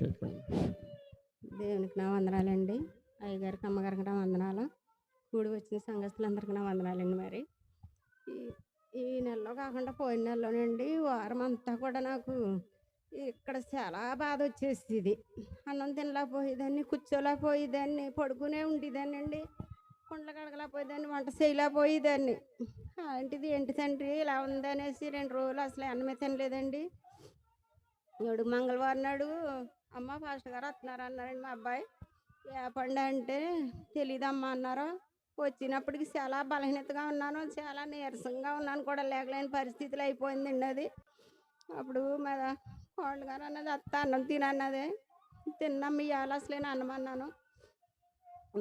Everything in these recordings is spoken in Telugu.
చెప్పండి దేవునికి నా వందనాలండి. అయ్యగారికి అమ్మగారికి నా వందనాలు. కూడి వచ్చిన సంఘస్థులందరికీ నా వందనాలండి మరి. ఈ ఈ నెలలో కాకుండా పోయిన నెలలోనండి వారం అంతా కూడా నాకు ఇక్కడ చాలా బాధ వచ్చేసేది. అన్నం తినలేకపోయేదాన్ని కూర్చోలేకపోయేదాన్ని పడుకునే ఉండేదాన్ని అండి. కుండలు కడగలేకపోయేదాన్ని వంట చేయలేకపోయేదాన్ని అలాంటిది ఏంటి తండ్రి ఇలా ఉందనేసి రెండు రోజులు అసలు అన్నమే తినలేదండి. ఇప్పుడు మంగళవారం నాడు అమ్మ ఫాస్ట్ గారు వస్తున్నారు అన్నారండి మా అబ్బాయి. ఏ అంటే తెలీదమ్మా అన్నారు. వచ్చినప్పటికి చాలా బలహీనతగా ఉన్నాను చాలా నీరసంగా ఉన్నాను కూడా. లేకలేని పరిస్థితులు అయిపోయిందండి అది. అప్పుడు మా కోళ్ళు గారు అన్నది అత్త అన్నం తినన్నది తిన్నాం మీ అసలే అన్నం అన్నాను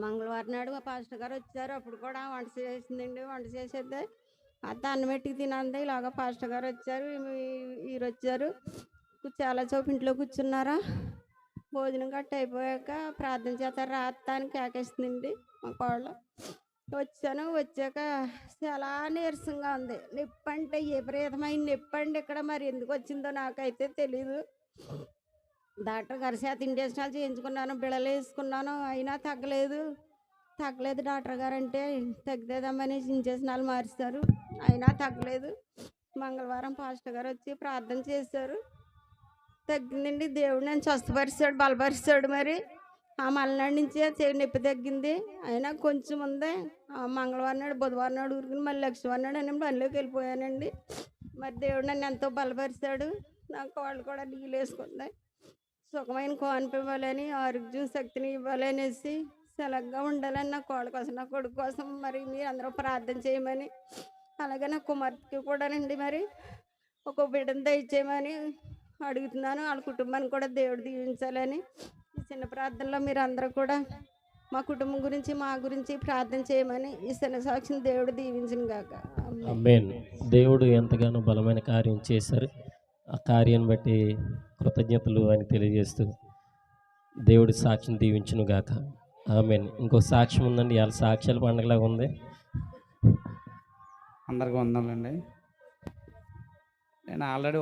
మంగళవారం నాడు మా పాస్టర్ గారు వచ్చారు. అప్పుడు కూడా వంట చేసిందండి వంట చేసేది అత్త అన్నం పెట్టి తినంది. ఇలాగ పాస్టర్ గారు వచ్చారు ఈరు వచ్చారు. చాలా సేపు ఇంట్లో కూర్చున్నారా? భోజనం గట్ట అయిపోయాక ప్రార్థన చేస్తారు. రాత్త అని కేకేస్తుందండి మా కోళ్ళు. వచ్చాను. వచ్చాక చాలా నీరసంగా ఉంది. నొప్పి అంటే విపరీతమైన నొప్పి అండి ఇక్కడ. మరి ఎందుకు వచ్చిందో నాకైతే తెలీదు. డాక్టర్ గారి చేత ఇంజక్షనాలు చేయించుకున్నాను. బిళ్ళలు వేసుకున్నాను. అయినా తగ్గలేదు. తగ్గలేదు డాక్టర్ గారు అంటే తగ్గలేదమ్మని ఇంజక్షనాలు మారుస్తారు. అయినా తగ్గలేదు. మంగళవారం పాస్టర్ గారు వచ్చి ప్రార్థన చేశారు. తగ్గిందండి. దేవుడు నేను స్వస్థపరిచాడు బలపరిచాడు మరి. ఆ మలనాడు నుంచే చెవి నొప్పి తగ్గింది. అయినా కొంచెం ఉంది ఆ మంగళవారం నాడు బుధవారం నాడు ఊరికి మళ్ళీ లక్ష్మీవారం నాడు అని అందులోకి వెళ్ళిపోయానండి. మరి దేవుడు నన్ను ఎంతో బలపరిచాడు. నాకు వాళ్ళు కూడా నీళ్ళు వేసుకుంది సుఖమైన కోనిపివ్వాలని ఆరోగ్యం శక్తిని ఇవ్వాలనేసి సెలగ్గా ఉండాలని నా కోళ్ళ కోసం నా కొడుకు కోసం మరి మీరు అందరూ ప్రార్థన చేయమని అలాగే నా కుమార్తెకి కూడానండి మరి ఒక బిడ్డను దయచేయమని అడుగుతున్నాను. వాళ్ళ కుటుంబాన్ని కూడా దేవుడు దీవించాలని ఈ చిన్న ప్రార్థనలో మీరు అందరూ కూడా మా కుటుంబం గురించి మా గురించి ప్రార్థన చేయమని ఈ చిన్న సాక్షిని దేవుడు దీవించిన గాక. ఆమేన్. అమ్మేన్ దేవుడు ఎంతగానో బలమైన కార్యం చేశారు. ఆ కార్యాన్ని బట్టి కృతజ్ఞతలు అని తెలియజేస్తూ దేవుడి సాక్షిని దీవించును గాక. ఆమెన్. ఇంకో సాక్ష్యం ఉందండి. ఇవాళ సాక్ష్యాల పండుగలాగా ఉంది. అందరికి వందనాలండి. నేను ఆల్రెడీ